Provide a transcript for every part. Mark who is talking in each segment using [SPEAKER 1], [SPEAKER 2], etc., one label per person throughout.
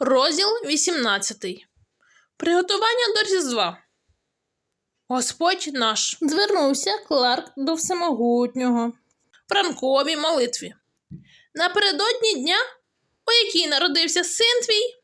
[SPEAKER 1] Розділ 18. Приготування до Різдва. Господь наш звернувся Кларк до Всемогутнього. В ранковій молитві. Напередодні дня, у якій народився син твій,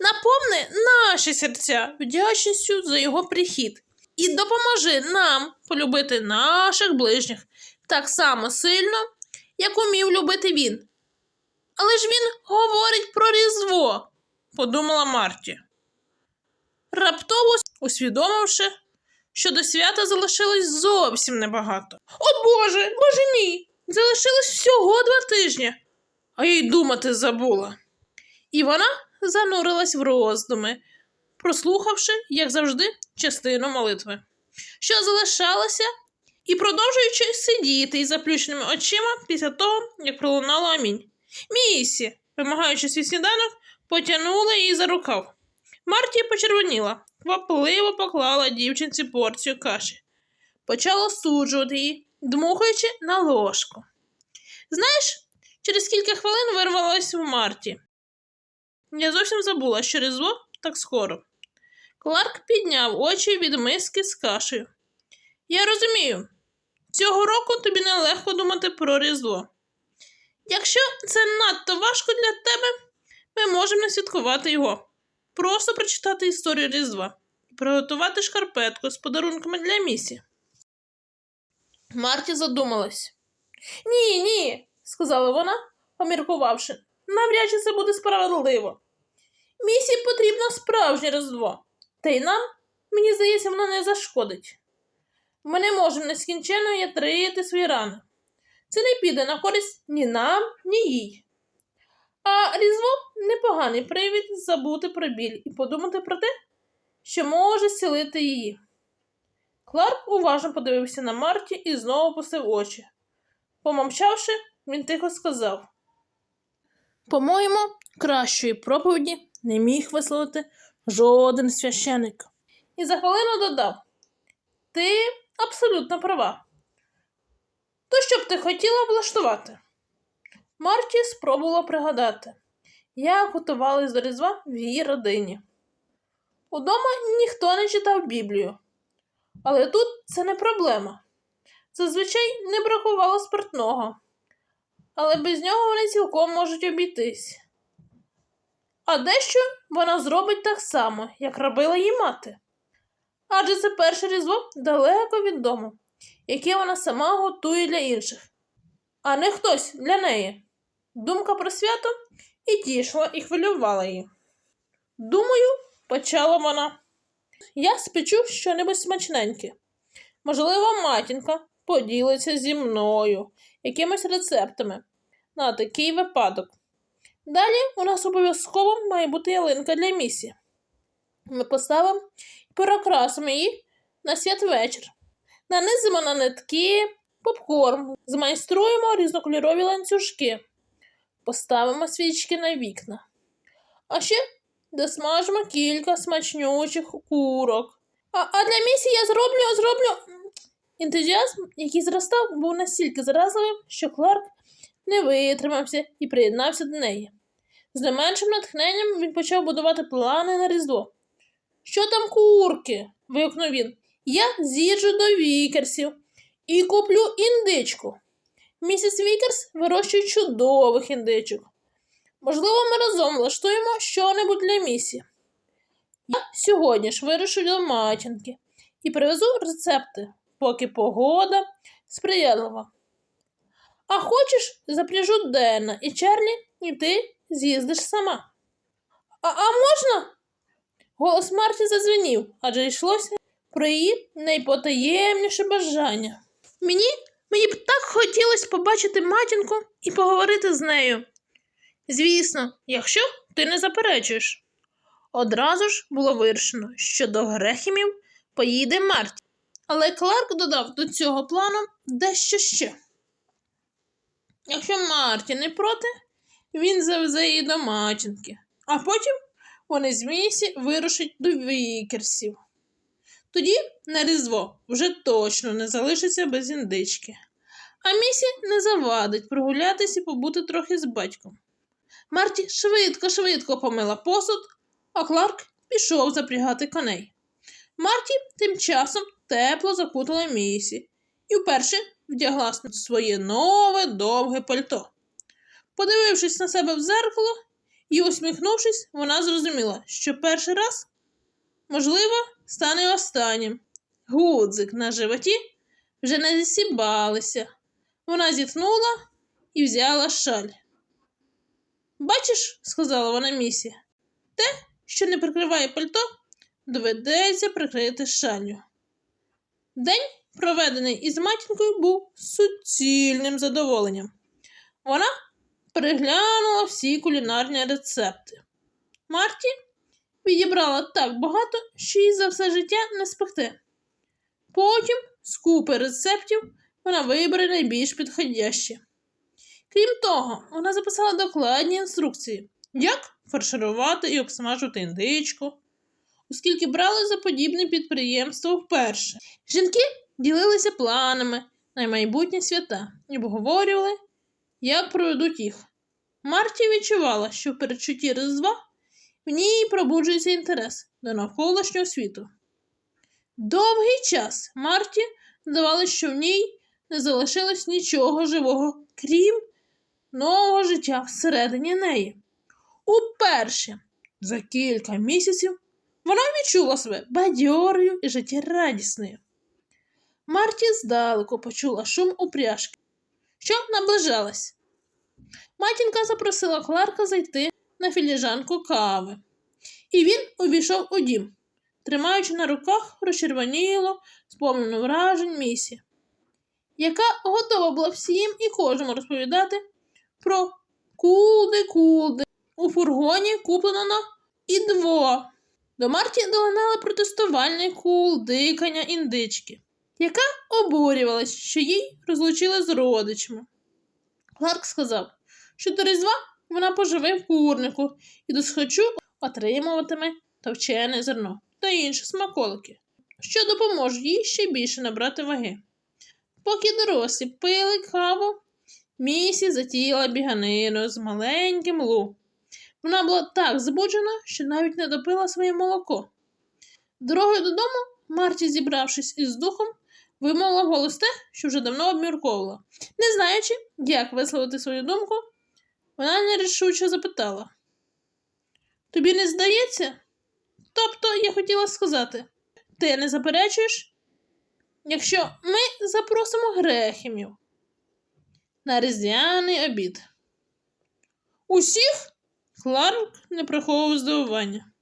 [SPEAKER 1] наповни наші серця вдячністю за його прихід і допоможи нам полюбити наших ближніх так само сильно, як умів любити він. Але ж він говорить про Різдво, подумала Марті. Раптово усвідомивши, що до свята залишилось зовсім небагато. О Боже, Боже мій! Залишилось всього два тижні, а я й думати забула. І вона занурилась в роздуми, прослухавши, як завжди, частину молитви, що залишалася, і продовжуючи сидіти із заплющеними очима після того, як пролунало амінь. Місі, вимагаючи свій сніданок, потягнула її за рукав. Марті почервоніла, квапливо поклала дівчинці порцію каші, почала суджувати її, дмухаючи на ложку. Знаєш, через кілька хвилин вирвалась у Марті. Я зовсім забула, що різдво так скоро. Кларк підняв очі від миски з кашею. Я розумію, цього року тобі нелегко думати про Різдво. Якщо це надто важко для тебе, ми можемо не святкувати його. Просто прочитати історію Різдва і приготувати шкарпетку з подарунками для місі. Марті задумалась. Ні, ні, сказала вона, поміркувавши. Навряд чи це буде справедливо. Місі потрібно справжнє Різдво, та й нам, мені здається, воно не зашкодить. Ми не можемо нескінченно ятрити свої рани. Це не піде на користь ні нам, ні їй. А Різдво непоганий привід забути про біль і подумати про те, що може зцілити її. Кларк уважно подивився на Марті і знову пустив очі. Помовчавши, він тихо сказав: По-моєму, кращої проповіді не міг висловити жоден священик. І за хвилину додав: Ти абсолютно права. То що б ти хотіла влаштувати? Марті спробувала пригадати, як готувались до Різдва в її родині. Удома ніхто не читав Біблію, але тут це не проблема. Зазвичай не бракувало спиртного, але без нього вони цілком можуть обійтись. А дещо вона зробить так само, як робила її мати. Адже це перше різдво далеко від дому, яке вона сама готує для інших, а не хтось для неї. Думка про свято і тішила, і хвилювала її. Думаю, почала вона. Я спечу щонебудь смачненьке. Можливо, матінка поділиться зі мною якимись рецептами на такий випадок. Далі у нас обов'язково має бути ялинка для місі. Ми поставимо і перекрасимо її на святвечір. Нанизимо на нитки, попкорн, змайструємо різнокольорові ланцюжки, поставимо свічки на вікна. А ще досмажимо кілька смачнючих курок. А, а для місі я зроблю, зроблю. Ентузіазм, який зростав, був настільки заразливим, що Кларк не витримався і приєднався до неї. З не меншим натхненням він почав будувати плани на Різдво. Що там курки? вигукнув він. Я з'їжджу до вікерсів і куплю індичку. Місіс Вікерс вирощує чудових індичок. Можливо, ми разом влаштуємо що-небудь для місі. Я сьогодні ж вирушу до матінки і привезу рецепти, поки погода сприятлива. А хочеш, запряжу Дена і Чарлі, і ти з'їздиш сама. А, а можна? Голос Марті задзвенів, адже йшлося про її найпотаємніше бажання. Мені, мені б так хотілося побачити матінку і поговорити з нею. Звісно, якщо ти не заперечуєш. Одразу ж було вирішено, що до Грехімів поїде Марті. Але Кларк додав до цього плану дещо ще. Якщо Марті не проти, він завезе її до матінки, а потім вони з Місі вирушать до вікерсів. Тоді на Різдво вже точно не залишиться без індички, а Місі не завадить прогулятися і побути трохи з батьком. Марті швидко-швидко помила посуд, а Кларк пішов запрягати коней. Марті тим часом тепло закутала місі і вперше вдягла своє нове довге пальто. Подивившись на себе в зеркало і усміхнувшись, вона зрозуміла, що перший раз, можливо, стане останнім. Гудзик на животі вже не зісібалися. Вона зітхнула і взяла шаль. Бачиш, сказала вона місі, те, що не прикриває пальто, доведеться прикрити шаллю. День, проведений із матінкою, був суцільним задоволенням. Вона переглянула всі кулінарні рецепти. Марті відібрала так багато, що їй за все життя не спекти. Потім, з купи рецептів, вона вибере найбільш підходящі. Крім того, вона записала докладні інструкції, як фарширувати і обсмажувати індичку, оскільки брали за подібне підприємство вперше. Жінки ділилися планами на майбутні свята і обговорювали, як проведуть їх. Марті відчувала, що в передчутті Різдва в ній пробуджується інтерес до навколишнього світу. Довгий час Марті здавалося, що в ній не залишилось нічого живого, крім нового життя всередині неї. Уперше за кілька місяців вона відчула себе бадьорою і життєрадісною. Марті здалеку почула шум упряжки, що наближалась. Матінка запросила Кларка зайти на філіжанку кави, і він увійшов у дім, тримаючи на руках розчервоніло, сповнену вражень місі, яка готова була всім і кожному розповідати про кулди-кулди. У фургоні куплено на ідво. До Марті долинали протестувальний кул дикання індички, яка обурювалась, що їй розлучили з родичами. Кларк сказав, що до Різдва вона поживе в курнику і до схочу отримуватиме товчене зерно та інші смаколики, що допоможе їй ще більше набрати ваги. Поки дорослі пили каву, місі затіяла біганину з маленьким лу. Вона була так збуджена, що навіть не допила своє молоко. Дорогою додому, Марті, зібравшись із духом, вимовила голос те, що вже давно обмірковувала. Не знаючи, як висловити свою думку, вона нерішуче запитала. Тобі не здається? Тобто, я хотіла сказати, ти не заперечуєш, якщо ми запросимо грехімів на різдвяний обід. Усіх? Кларк не приховував здивування.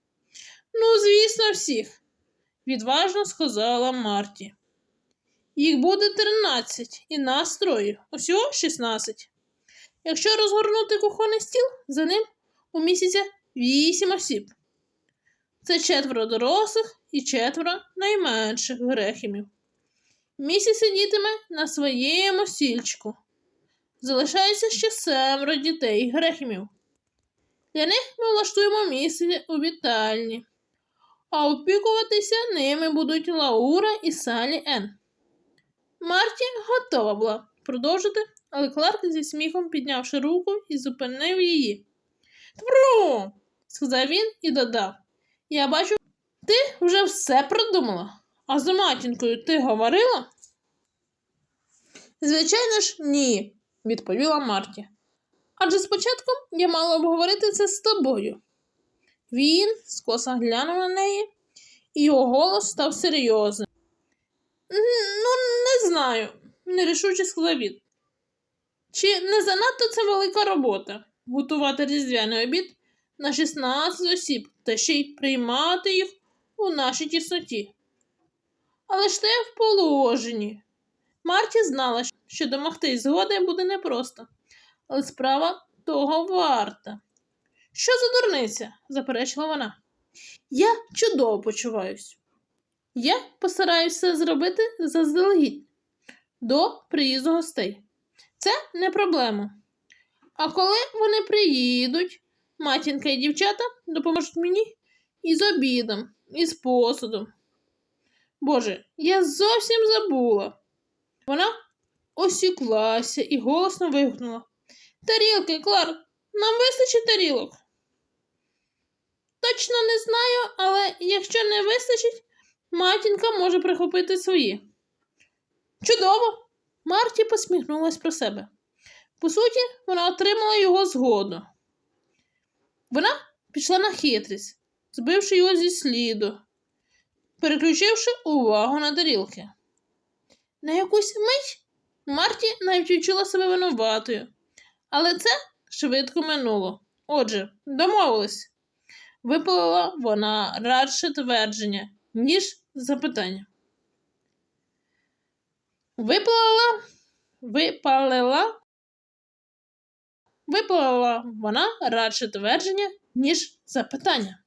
[SPEAKER 1] Ну, звісно, всіх, відважно сказала Марті. Їх буде тринадцять і нас троє, усього шістнадцять. Якщо розгорнути кухонний стіл, за ним у місяця вісім осіб. Це четверо дорослих і четверо найменших грехімів. Місяць сидітиме на своєму стільчику. Залишається ще семеро дітей грехімів. Для них ми влаштуємо місце у вітальні, а опікуватися ними будуть Лаура і Салі Ен. Марті готова була продовжити, але Кларк зі сміхом піднявши руку і зупинив її. Тпру, сказав він і додав. Я бачу, ти вже все продумала. А з матінкою ти говорила? Звичайно ж, ні, відповіла Марті. Адже спочатку я мала обговорити це з тобою. Він скоса глянув на неї, і його голос став серйозним. Ну, не знаю, нерішуче сказав він. Чи не занадто це велика робота готувати різдвяний обід на 16 осіб та ще й приймати їх у нашій тісноті? Але ж те в положенні. Марті знала, що домогтись згоди буде непросто, але справа того варта. Що за дурниця? заперечила вона. Я чудово почуваюсь. Я постараюся зробити заздалегідь до приїзду гостей. Це не проблема. А коли вони приїдуть, матінка і дівчата допоможуть мені із обідом, із посудом. Боже, я зовсім забула. Вона осіклася і голосно вигукнула. Тарілки, Кларк, Нам вистачить тарілок. Точно не знаю, але якщо не вистачить, матінка може прихопити свої. Чудово! Марті посміхнулась про себе. По суті, вона отримала його згоду. Вона пішла на хитрість, збивши його зі сліду, переключивши увагу на тарілки. На якусь мить Марті навіть відчула себе винуватою, але це швидко минуло. Отже, домовились. Випалила вона радше твердження, ніж запитання. Випалила, випалила, випалила вона радше твердження, ніж запитання.